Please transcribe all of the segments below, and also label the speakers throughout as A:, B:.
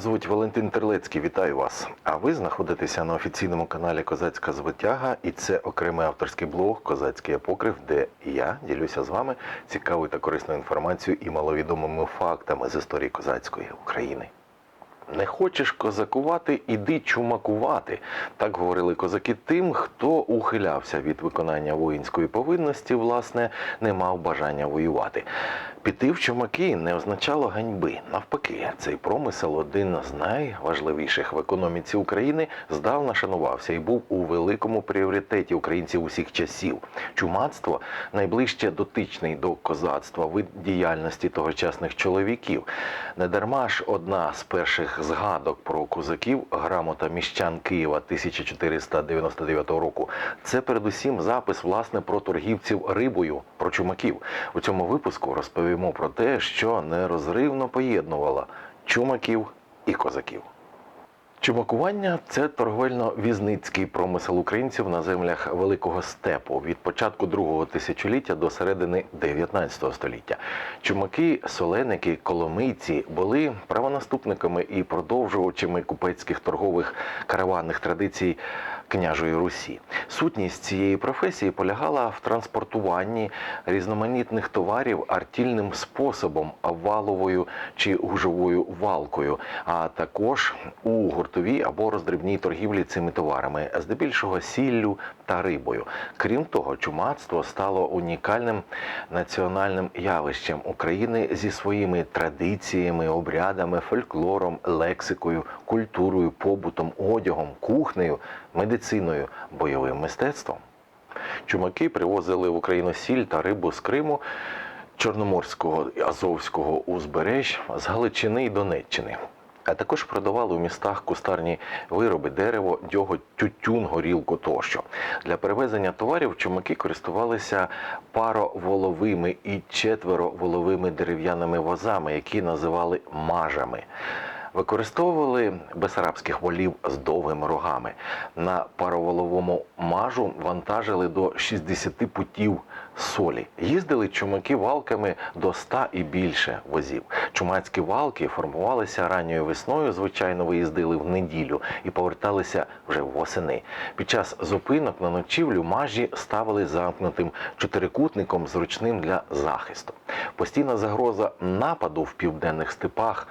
A: звуть Валентин Терлецький. Вітаю вас. А ви знаходитеся на офіційному каналі Козацька Звитяга, і це окремий авторський блог Козацький Апокрив, де я ділюся з вами цікавою та корисною інформацією і маловідомими фактами з історії козацької України. Не хочеш козакувати, іди чумакувати. Так говорили козаки тим, хто ухилявся від виконання воїнської повинності, власне, не мав бажання воювати. Піти в чумаки не означало ганьби. Навпаки, цей промисел один з найважливіших в економіці України здавна шанувався і був у великому пріоритеті українців усіх часів. Чумацтво найближче дотичний до козацтва вид діяльності тогочасних чоловіків. Недарма ж одна з перших згадок про козаків грамота міщан Києва 1499 року. Це передусім запис власне про торгівців рибою, про чумаків. У цьому випуску розповімо про те, що нерозривно поєднувало чумаків і козаків. Чумакування це торговельно-візницький промисел українців на землях Великого Степу від початку другого тисячоліття до середини 19 століття. Чумаки, соленики, коломийці були правонаступниками і продовжувачами купецьких торгових караванних традицій княжої Русі. Сутність цієї професії полягала в транспортуванні різноманітних товарів артільним способом, валовою чи гужовою валкою, а також у гуртовій або роздрібній торгівлі цими товарами, здебільшого сіллю та рибою. Крім того, чумацтво стало унікальним національним явищем України зі своїми традиціями, обрядами, фольклором, лексикою, культурою, побутом, одягом, кухнею, медициною, бойовим мистецтвом. Чумаки привозили в Україну сіль та рибу з Криму, Чорноморського і Азовського узбережжя, з Галичини і Донеччини. А також продавали у містах кустарні вироби, дерево, дьоготь, тютюн, горілку тощо. Для перевезення товарів чумаки користувалися пароволовими і четвероволовими дерев'яними возами, які називали мажами. Використовували безарабських волів з довгими рогами. На пароволовому мажу вантажили до 60 путів солі. Їздили чумаки валками до 100 і більше возів. Чумацькі валки формувалися ранньою весною, звичайно, виїздили в неділю і поверталися вже восени. Під час зупинок на ночівлю мажі ставили замкнутим чотирикутником зручним для захисту. Постійна загроза нападу в південних степах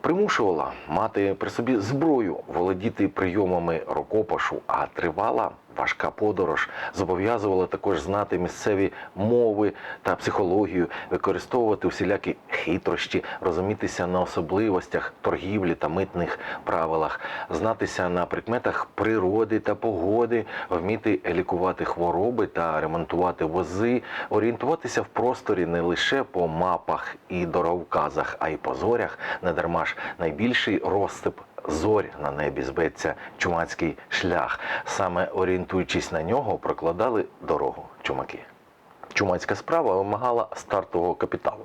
A: примушувала мати при собі зброю, володіти прийомами рукопашу, а тривала важка подорож. Зобов'язувала також знати місцеві мови та психологію, використовувати всілякі хитрощі, розумітися на особливостях торгівлі та митних правилах, знатися на прикметах природи та погоди, вміти лікувати хвороби та ремонтувати вози, орієнтуватися в просторі не лише по мапах і дороговказах, а й по зорях, недарма ж найбільший розсип зорь на небі зветься чумацький шлях. Саме орієнтуючись на нього, прокладали дорогу чумаки. Чумацька справа вимагала стартового капіталу.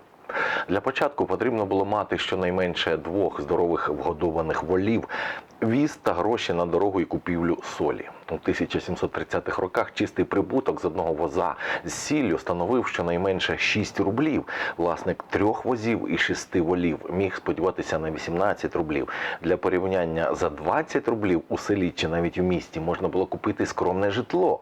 A: Для початку потрібно було мати щонайменше двох здорових вгодованих волів, віз та гроші на дорогу і купівлю солі. У 1730-х роках чистий прибуток з одного воза з сіллю становив щонайменше 6 рублів. Власник трьох возів і шести волів міг сподіватися на 18 рублів. Для порівняння за 20 рублів у селі чи навіть у місті можна було купити скромне житло.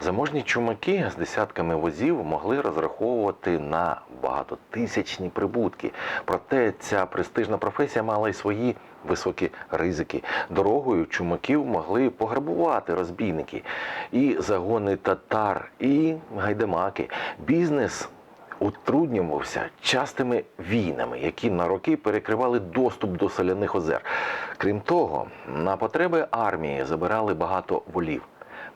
A: Заможні чумаки з десятками возів могли розраховувати на багатотисячні прибутки. Проте ця престижна професія мала й свої високі ризики. Дорогою чумаків могли пограбувати розбійники, і загони татар, і гайдамаки. Бізнес утруднювався частими війнами, які на роки перекривали доступ до соляних озер. Крім того, на потреби армії забирали багато волів.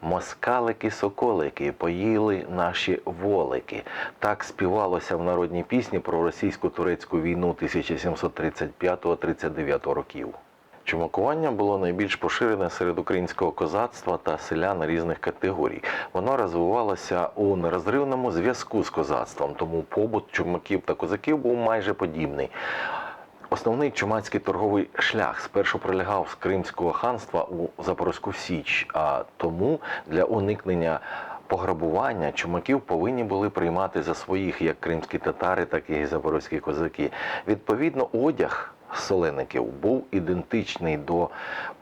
A: Москалики-соколики поїли наші волики. Так співалося в народній пісні про російсько-турецьку війну 1735-39 років. Чумакування було найбільш поширене серед українського козацтва та селян різних категорій. Воно розвивалося у нерозривному зв'язку з козацтвом, тому побут чумаків та козаків був майже подібний. Основний чумацький торговий шлях спершу пролягав з Кримського ханства у Запорозьку Січ, а тому для уникнення пограбування чумаків повинні були приймати за своїх як кримські татари, так і запорозькі козаки. Відповідно, одяг солеників був ідентичний до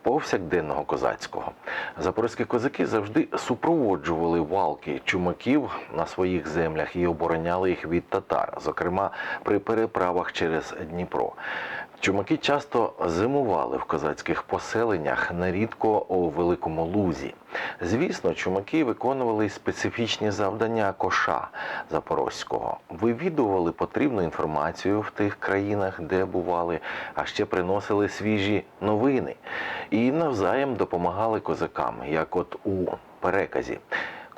A: повсякденного козацького. Запорозькі козаки завжди супроводжували валки чумаків на своїх землях і обороняли їх від татар, зокрема при переправах через Дніпро. Чумаки часто зимували в козацьких поселеннях, нерідко у Великому Лузі. Звісно, чумаки виконували специфічні завдання коша Запорозького, вивідували потрібну інформацію в тих країнах, де бували, а ще приносили свіжі новини і навзаєм допомагали козакам, як от у переказі.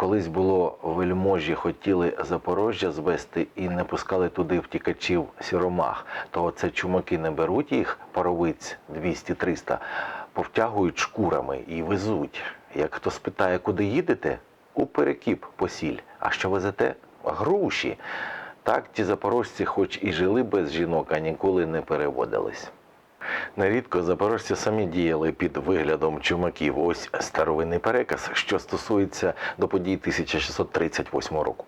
A: Колись було вельможі хотіли Запорожжя звести і не пускали туди втікачів сіромах, то це чумаки не беруть їх, паровиць 200-300, повтягують шкурами і везуть. Як хто спитає, куди їдете, у перекіп посіль. А що везете? Груші. Так ті запорожці, хоч і жили без жінок, а ніколи не переводились. Нерідко запорожці самі діяли під виглядом чумаків. Ось старовинний переказ, що стосується до подій 1638 року.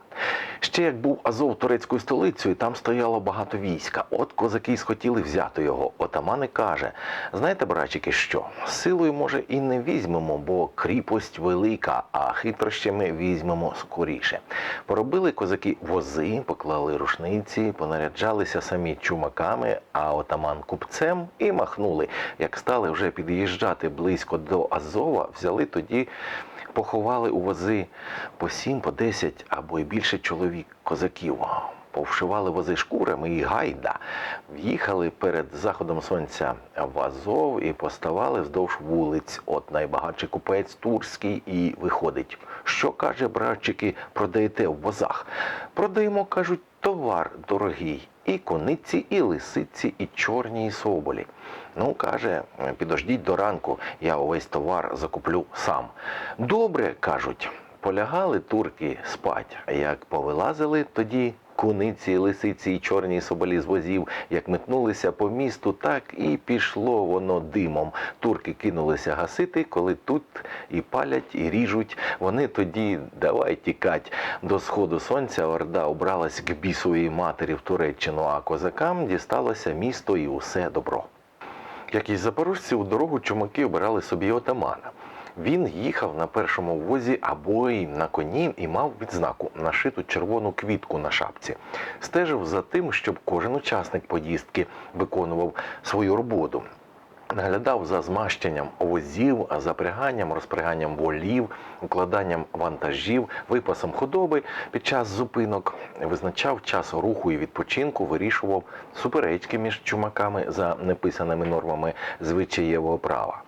A: Ще як був Азов турецькою столицею, там стояло багато війська. От козаки схотіли взяти його. Отамани каже: знаєте, братчики, що силою може і не візьмемо, бо кріпость велика, а хитрощами візьмемо скоріше. Поробили козаки вози, поклали рушниці, понаряджалися самі чумаками, а отаман купцем і махнули. Як стали вже під'їжджати близько до Азова, взяли тоді. Поховали у вози по сім, по десять або й більше чоловік козаків. Повшивали вози шкурами і гайда. В'їхали перед заходом сонця в Азов і поставали вздовж вулиць. От найбагатший купець турський і виходить. Що каже, братчики, продаєте в возах? Продаємо, кажуть, товар дорогий. І кониці, і лисиці, і чорні, і соболі. Ну, каже, підождіть до ранку, я увесь товар закуплю сам. Добре, кажуть, полягали турки спать. Як повилазили тоді куниці, лисиці і чорні соболі з возів, як метнулися по місту, так і пішло воно димом. Турки кинулися гасити, коли тут і палять, і ріжуть. Вони тоді давай тікать. До сходу сонця Орда обралась к бісовій матері в Туреччину, а козакам дісталося місто і усе добро. Як і запорожці, у дорогу чумаки обирали собі отамана. Він їхав на першому возі або й на коні і мав відзнаку нашиту червону квітку на шапці. Стежив за тим, щоб кожен учасник поїздки виконував свою роботу. Наглядав за змащенням возів, запряганням, розпряганням волів, укладанням вантажів, випасом худоби під час зупинок, визначав час руху і відпочинку, вирішував суперечки між чумаками за неписаними нормами звичаєвого права.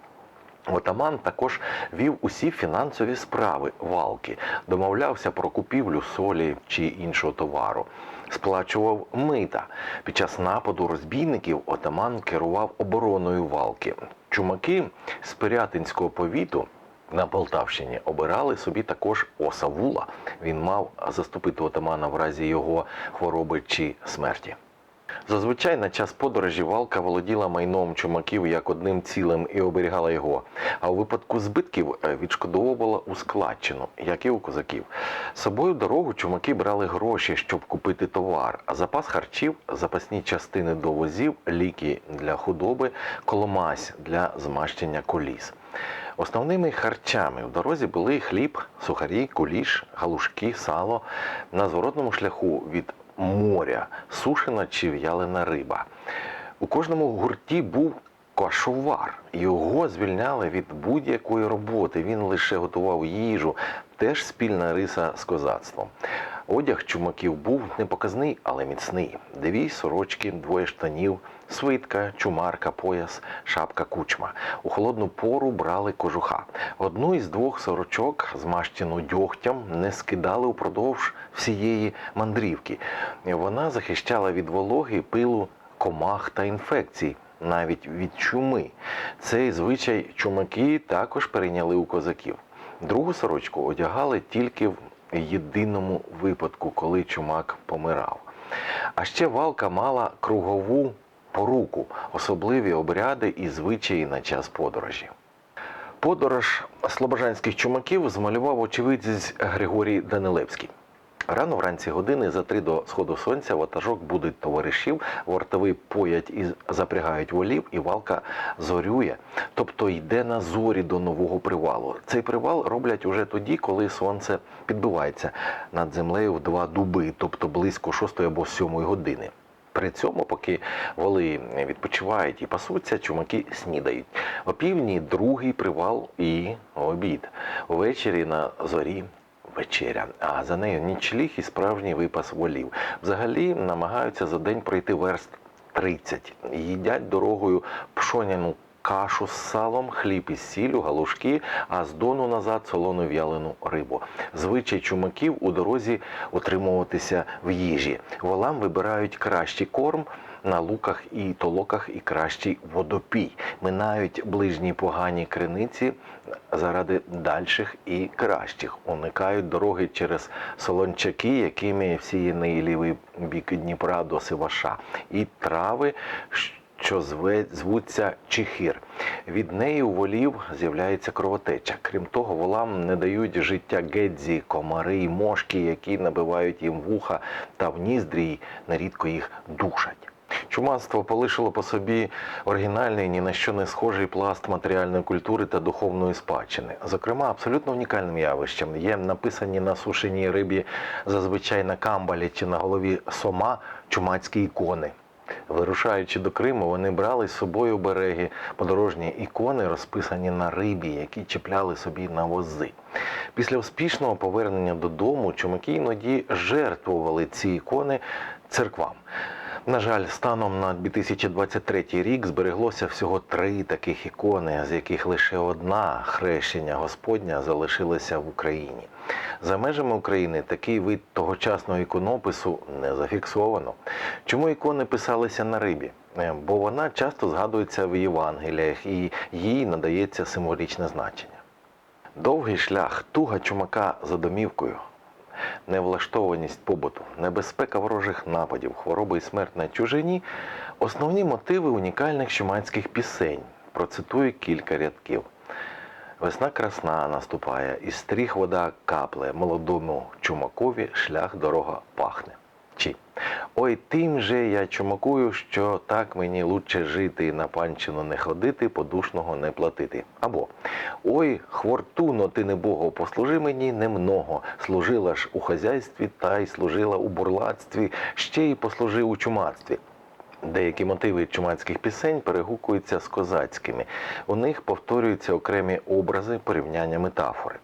A: Отаман також вів усі фінансові справи валки, домовлявся про купівлю солі чи іншого товару, сплачував мита. Під час нападу розбійників отаман керував обороною валки. Чумаки з Пирятинського повіту на Полтавщині обирали собі також осавула. Він мав заступити отамана в разі його хвороби чи смерті. Зазвичай на час подорожі валка володіла майном чумаків як одним цілим і оберігала його. А у випадку збитків е, відшкодовувала у складчину, як і у козаків. З собою дорогу чумаки брали гроші, щоб купити товар, а запас харчів, запасні частини до возів, ліки для худоби, коломась для змащення коліс. Основними харчами в дорозі були хліб, сухарі, куліш, галушки, сало. На зворотному шляху від моря сушена чи в'ялена риба. У кожному гурті був кашовар. Його звільняли від будь-якої роботи. Він лише готував їжу, теж спільна риса з козацтвом. Одяг чумаків був непоказний, але міцний. Дві сорочки, двоє штанів, свитка, чумарка, пояс, шапка, кучма. У холодну пору брали кожуха. Одну із двох сорочок, змащену дьогтям, не скидали упродовж всієї мандрівки. Вона захищала від вологи, пилу, комах та інфекцій. Навіть від чуми. Цей звичай чумаки також перейняли у козаків. Другу сорочку одягали тільки в єдиному випадку, коли чумак помирав. А ще валка мала кругову поруку, особливі обряди і звичаї на час подорожі. Подорож слобожанських чумаків змалював очевидець Григорій Данилевський. Рано вранці години за три до сходу сонця ватажок будуть товаришів, вартовий поять і запрягають волів, і валка зорює, тобто йде на зорі до нового привалу. Цей привал роблять уже тоді, коли сонце підбивається над землею в два дуби, тобто близько 6 або 7 години. При цьому, поки воли відпочивають і пасуться, чумаки снідають. О півдні другий привал і обід. Увечері на зорі вечеря, а за нею нічліг і справжній випас волів. Взагалі намагаються за день пройти верст 30. Їдять дорогою пшоняну кашу з салом, хліб із сіллю, галушки, а з дону назад солону в'ялену рибу. Звичай чумаків у дорозі утримуватися в їжі. Волам вибирають кращий корм. На луках і толоках і кращий водопій. Минають ближні погані криниці заради дальших і кращих. Уникають дороги через солончаки, якими всіяний лівий бік Дніпра до Сиваша, і трави, що звуться чехір. Від неї у волів з'являється кровотеча. Крім того, волам не дають життя гедзі, комари і мошки, які набивають їм вуха та в ніздрі нерідко їх душать. Чумацтво полишило по собі оригінальний ні на що не схожий пласт матеріальної культури та духовної спадщини. Зокрема, абсолютно унікальним явищем є написані на сушеній рибі зазвичай на камбалі чи на голові сома чумацькі ікони. Вирушаючи до Криму, вони брали з собою береги подорожні ікони, розписані на рибі, які чіпляли собі на вози. Після успішного повернення додому чумаки іноді жертвували ці ікони церквам. На жаль, станом на 2023 рік збереглося всього три таких ікони, з яких лише одна хрещення Господня залишилася в Україні. За межами України такий вид тогочасного іконопису не зафіксовано. Чому ікони писалися на рибі? Е, Бо вона часто згадується в Євангеліях і їй надається символічне значення. Довгий шлях, туга чумака за домівкою, невлаштованість побуту, небезпека ворожих нападів, хвороби і смерть на чужині основні мотиви унікальних шуманських пісень. Процитую кілька рядків. Весна красна наступає, і стріх вода капле, молодому чумакові шлях дорога пахне. Чи ой тим же я чумакую, що так мені лучше жити, на панчину не ходити, подушного не платити. Або ой, хвортуно, ти не Богу, послужи мені немного. Служила ж у хазяйстві, та й служила у бурлацтві, ще й послужи у чумацтві. Деякі мотиви чумацьких пісень перегукуються з козацькими. У них повторюються окремі образи, порівняння метафори.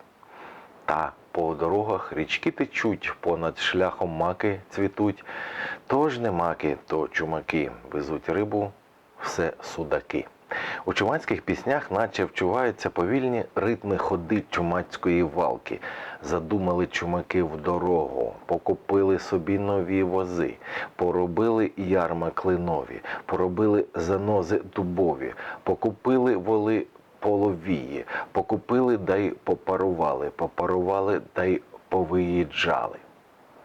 A: Та по дорогах річки течуть, понад шляхом маки цвітуть. Тож не маки, то чумаки везуть рибу, все судаки. У чумацьких піснях наче вчуваються повільні ритми ходи чумацької валки. Задумали чумаки в дорогу, покупили собі нові вози, поробили ярма клинові, поробили занози дубові, покупили воли половії, покупили да й попарували, попарували да й повиїжджали.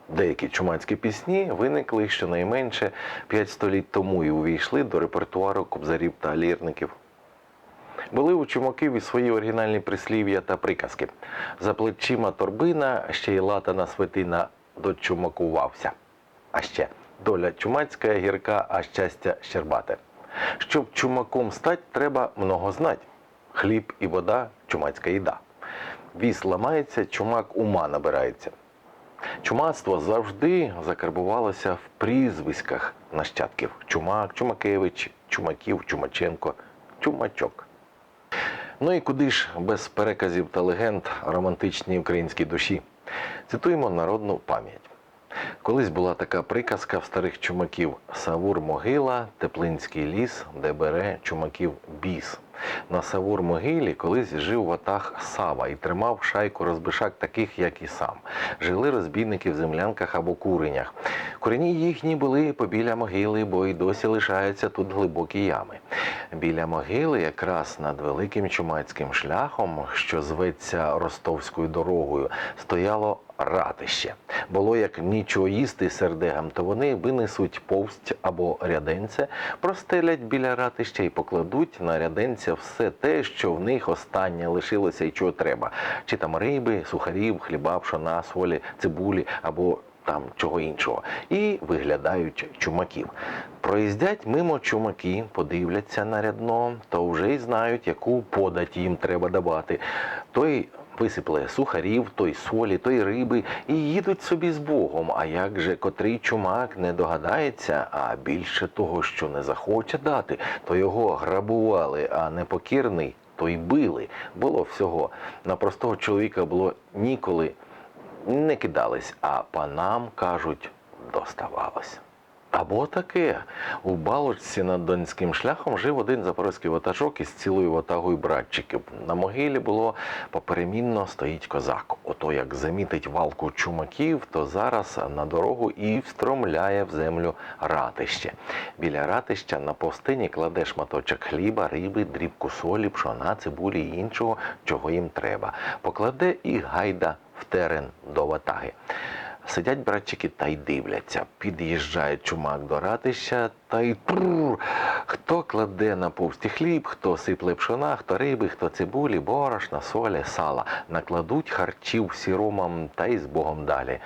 A: Деякі чумацькі пісні виникли щонайменше 5 століть тому і увійшли до репертуару кобзарів та лірників. Були у чумаків і свої оригінальні прислів'я та приказки. За плечима торбина, ще й латана свитина дочумакувався. А ще доля чумацька гірка, а щастя щербате. Щоб чумаком стать, треба много знать. Хліб і вода чумацька їда. Віс ламається, чумак ума набирається. Чумацтво завжди закарбувалося в прізвиськах нащадків: Чумак, Чумакевич, Чумаків, Чумаченко, Чумачок. Ну і куди ж без переказів та легенд романтичній українській душі? Цитуємо народну пам'ять. Колись була така приказка в старих чумаків: Савур могила, теплинський ліс, де бере чумаків біс. На Савур могилі колись жив ватаг Сава і тримав шайку розбишак таких, як і сам. Жили розбійники в землянках або куренях. Корені їхні були побіля могили, бо й досі лишаються тут глибокі ями. Біля могили, якраз над великим чумацьким шляхом, що зветься Ростовською дорогою, стояло ратище. Було як нічого їсти сердегам, то вони винесуть повсть або ряденце, простелять біля ратища і покладуть на ряденця все те, що в них останнє лишилося і чого треба. Чи там риби, сухарів, хліба, пшона, солі, цибулі або там чого іншого. І виглядають чумаків. Проїздять мимо чумаки, подивляться на рядно, то вже й знають, яку подать їм треба давати. Той висипле сухарів, той солі, той риби і їдуть собі з Богом. А як же котрий чумак не догадається, а більше того, що не захоче дати, то його грабували, а непокірний, то й били. Було всього. На простого чоловіка було ніколи не кидались, а панам кажуть, доставалось. Або таке. У балочці над донським шляхом жив один запорозький ватажок із цілою ватагою братчиків. На могилі було поперемінно стоїть козак. Ото як замітить валку чумаків, то зараз на дорогу і встромляє в землю ратище. Біля ратища на повстині кладе шматочок хліба, риби, дрібку солі, пшона, цибулі і іншого, чого їм треба. Покладе і гайда в терен до ватаги. Сидять братчики та й дивляться. Під'їжджає чумак до ратища та й тур. Хто кладе на повсті хліб, хто сипле пшона, хто риби, хто цибулі, борошна, солі, сала. Накладуть харчів сіромам та й з Богом далі.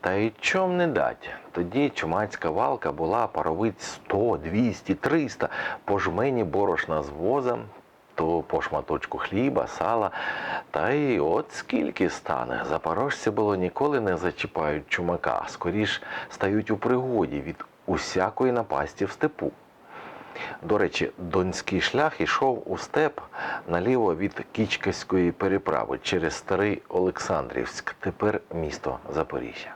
A: Та й чом не дать? Тоді чумацька валка була паровиць 100, 200, 300, по жмені борошна з возом, то по шматочку хліба, сала. Та й от скільки стане. Запорожці було ніколи не зачіпають чумака, а скоріш стають у пригоді від усякої напасті в степу. До речі, донський шлях ішов у степ наліво від Кічкаської переправи через старий Олександрівськ, тепер місто Запоріжжя.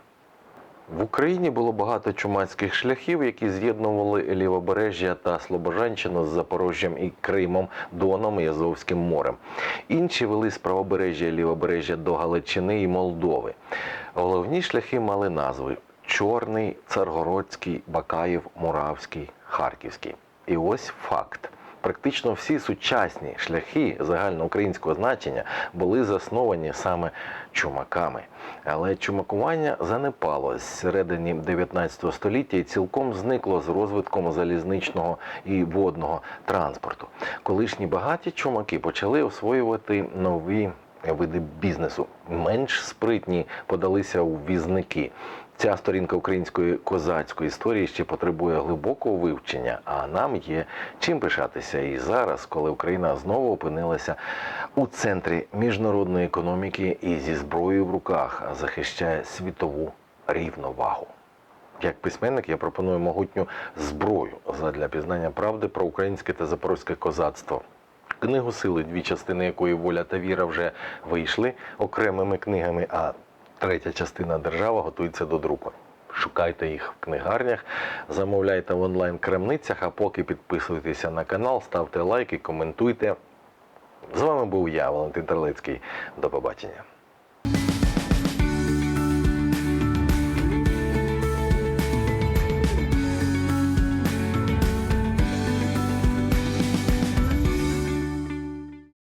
A: В Україні було багато чумацьких шляхів, які з'єднували лівобережжя та Слобожанщину з Запорожжям і Кримом, Доном і Азовським морем. Інші вели з правобережжя лівобережжя до Галичини і Молдови. Головні шляхи мали назви: Чорний, Царгородський, Бакаєв, Муравський, Харківський. І ось факт. Практично всі сучасні шляхи загальноукраїнського значення були засновані саме чумаками. Але чумакування занепало з середини 19 століття і цілком зникло з розвитком залізничного і водного транспорту. Колишні багаті чумаки почали освоювати нові види бізнесу. Менш спритні подалися у візники. Ця сторінка української козацької історії ще потребує глибокого вивчення, а нам є чим пишатися і зараз, коли Україна знову опинилася у центрі міжнародної економіки і зі зброєю в руках захищає світову рівновагу. Як письменник я пропоную могутню зброю задля пізнання правди про українське та запорозьке козацтво. Книгу сили, дві частини якої воля та віра вже вийшли окремими книгами, а третя частина держава готується до друку. Шукайте їх в книгарнях, замовляйте в онлайн-крамницях, а поки підписуйтеся на канал, ставте лайки, коментуйте. З вами був я, Валентин Терлецький. До побачення.